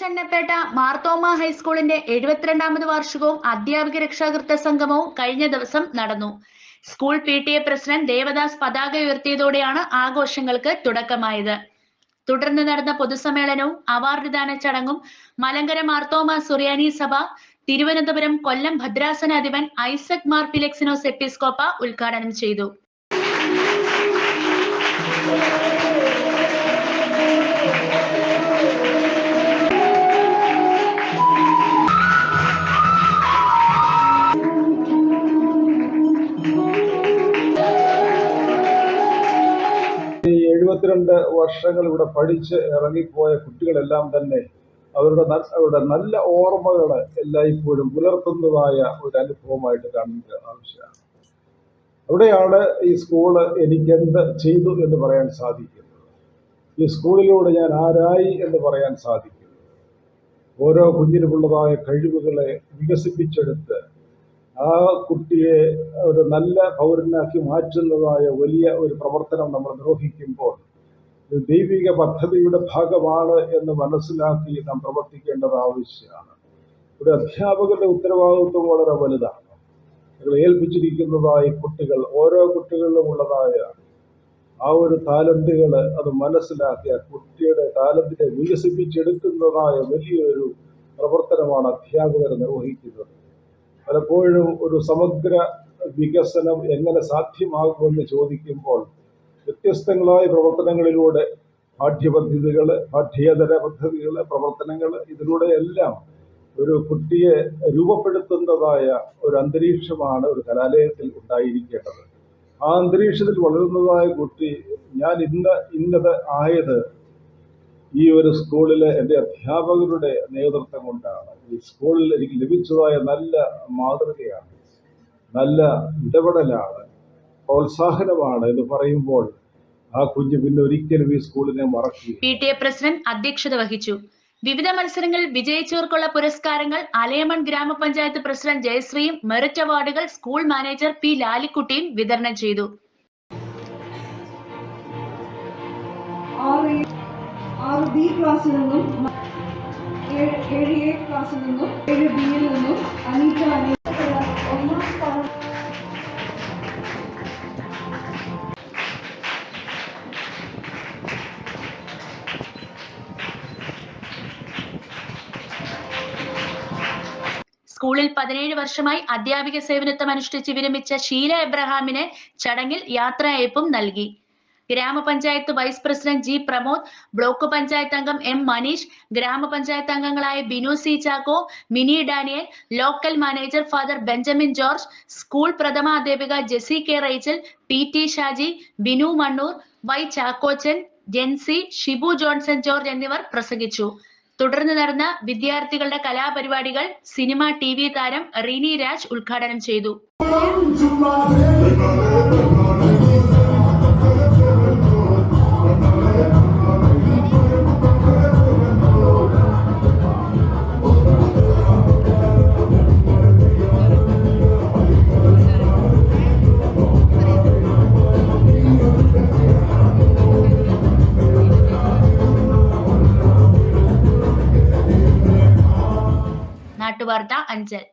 ചന്നപ്പേട്ട മാർത്തോമ ഹൈസ്കൂളിന്റെ എഴുപത്തിരണ്ടാമത് വാർഷികവും അധ്യാപക രക്ഷാകർത്ത സംഗമവും കഴിഞ്ഞ ദിവസം നടന്നു. School P T A president Devadas പതാക ഉയർത്തിയതോടെയാണ് ആഘോഷങ്ങൾക്ക് തുടക്കമായത്. തുടർന്ന് നടന്ന പൊതുസമ്മേളനവും അവാർഡ് ദാന ചടങ്ങും മലങ്കര മാർത്തോമ സുറിയാനി സഭ തിരുവനന്തപുരം കൊല്ലം ഭദ്രാസന ഭദ്രാസനാധിപൻ ഐസക് മാർ പിലെക്സിനോസ് എപ്പിസ്കോപ്പ ഉദ്ഘാടനം ചെയ്തു. ഈ എഴുപത്തിരണ്ട് വർഷങ്ങൾ ഇവിടെ പഠിച്ച് ഇറങ്ങിപ്പോയ കുട്ടികളെല്ലാം തന്നെ അവരുടെ അവരുടെ നല്ല ഓർമ്മകൾ എല്ലായ്പ്പോഴും പുലർത്തുന്നതായ ഒരു അനുഭവമായിട്ട് കാണുന്നത് ആവശ്യമാണ്. അവിടെയാണ് ഈ സ്കൂൾ എനിക്കെന്ത് ചെയ്തു എന്ന് പറയാൻ സാധിക്കുന്നത്. ഈ സ്കൂളിലൂടെ ഞാൻ ആരായി എന്ന് പറയാൻ സാധിക്കുന്നു. ഓരോ കുഞ്ഞിനുമുള്ളതായ കഴിവുകളെ വികസിപ്പിച്ചെടുത്ത് ആ കുട്ടിയെ ഒരു നല്ല പൗരനാക്കി മാറ്റുന്നതായ വലിയ ഒരു പ്രവർത്തനം നമ്മൾ നിർവഹിക്കുമ്പോൾ ദൈവിക പദ്ധതിയുടെ ഭാഗമാണ് എന്ന് മനസ്സിലാക്കി നാം പ്രവർത്തിക്കേണ്ടത് ആവശ്യമാണ്. ഇവിടെ അധ്യാപകരുടെ ഉത്തരവാദിത്വം വളരെ വലുതാണ്. നിങ്ങൾ ഏൽപ്പിച്ചിരിക്കുന്നതായ കുട്ടികൾ ഓരോ കുട്ടികളിലും ഉള്ളതായ ആ ഒരു താലന്തുകൾ അത് മനസ്സിലാക്കി ആ കുട്ടിയുടെ താലന്തിനെ വികസിപ്പിച്ചെടുക്കുന്നതായ വലിയൊരു പ്രവർത്തനമാണ് അധ്യാപകർ നിർവഹിക്കുന്നത്. പലപ്പോഴും ഒരു സമഗ്ര വികസനം എങ്ങനെ സാധ്യമാകുമെന്ന് ചോദിക്കുമ്പോൾ വ്യത്യസ്തങ്ങളായ പ്രവർത്തനങ്ങളിലൂടെ പാഠ്യപദ്ധതികൾ പാഠ്യേതര പദ്ധതികൾ പ്രവർത്തനങ്ങൾ ഇതിലൂടെയെല്ലാം ഒരു കുട്ടിയെ രൂപപ്പെടുത്തുന്നതായ ഒരു അന്തരീക്ഷമാണ് ഒരു കലാലയത്തിൽ ഉണ്ടായിരിക്കേണ്ടത്. ആ അന്തരീക്ഷത്തിൽ വളരുന്നതായ കുട്ടി ഞാൻ ഇന്ന ഇന്നത് ആയത് ഈ ഒരു സ്കൂളിലെ എന്റെ അധ്യാപകരുടെ നേതൃത്വം കൊണ്ടാണ്. ഈ സ്കൂളിൽ എനിക്ക് ലഭിച്ചതായ നല്ല മാതൃകയാണ് നല്ല ഇടപെടലാണ് പ്രോത്സാഹനമാണ് എന്ന് പറയുമ്പോൾ ആ കുഞ്ഞ് പിന്നെ ഒരിക്കലും ഈ സ്കൂളിനെ മറക്കി പി ടി എ പ്രസിഡന്റ് അധ്യക്ഷത വഹിച്ചു. വിവിധ മത്സരങ്ങളിൽ വിജയിച്ചവർക്കുള്ള പുരസ്കാരങ്ങൾ അലയമൺ ഗ്രാമപഞ്ചായത്ത് പ്രസിഡന്റ് ജയശ്രീയും മെറിറ്റ് അവാർഡുകൾ സ്കൂൾ മാനേജർ പി ലാലിക്കുട്ടിയും വിതരണം ചെയ്തു. ആറ് ബി ക്ലാസ്സിൽ നിന്നും ഏഴ് എ ക്ലാസ്സിൽ നിന്നും ഏഴ് ബിയിൽ നിന്നും അനീറ്റ അനീറ്റ ഒന്നാം സ്ഥാനം. സ്കൂളിൽ പതിനേഴ് വർഷമായി അധ്യാപിക സേവനത്വം അനുഷ്ഠിച്ച് വിരമിച്ച ഷീല എബ്രഹാമിന് ചടങ്ങിൽ യാത്രയയപ്പും നൽകി. Grama panchayat vice president G Pramod block panchayat അംഗം എം മനീഷ് ഗ്രാമപഞ്ചായത്ത് അംഗങ്ങളായ Binu C Chacko Mini Daniel local manager father Benjamin George school പ്രഥമ അധ്യാപിക Jessy K Rachel P T Shaji Binu Mannoor Y Chackochan Jency Shibu Johnson George എന്നിവർ പ്രസംഗിച്ചു. തുടർന്ന് നടന്ന വിദ്യാർത്ഥികളുടെ കലാപരിപാടികൾ സിനിമ ടി വി താരം റീനി രാജ് ഉദ്ഘാടനം ചെയ്തു. നാട്ടുവാർത്ത അഞ്ചൽ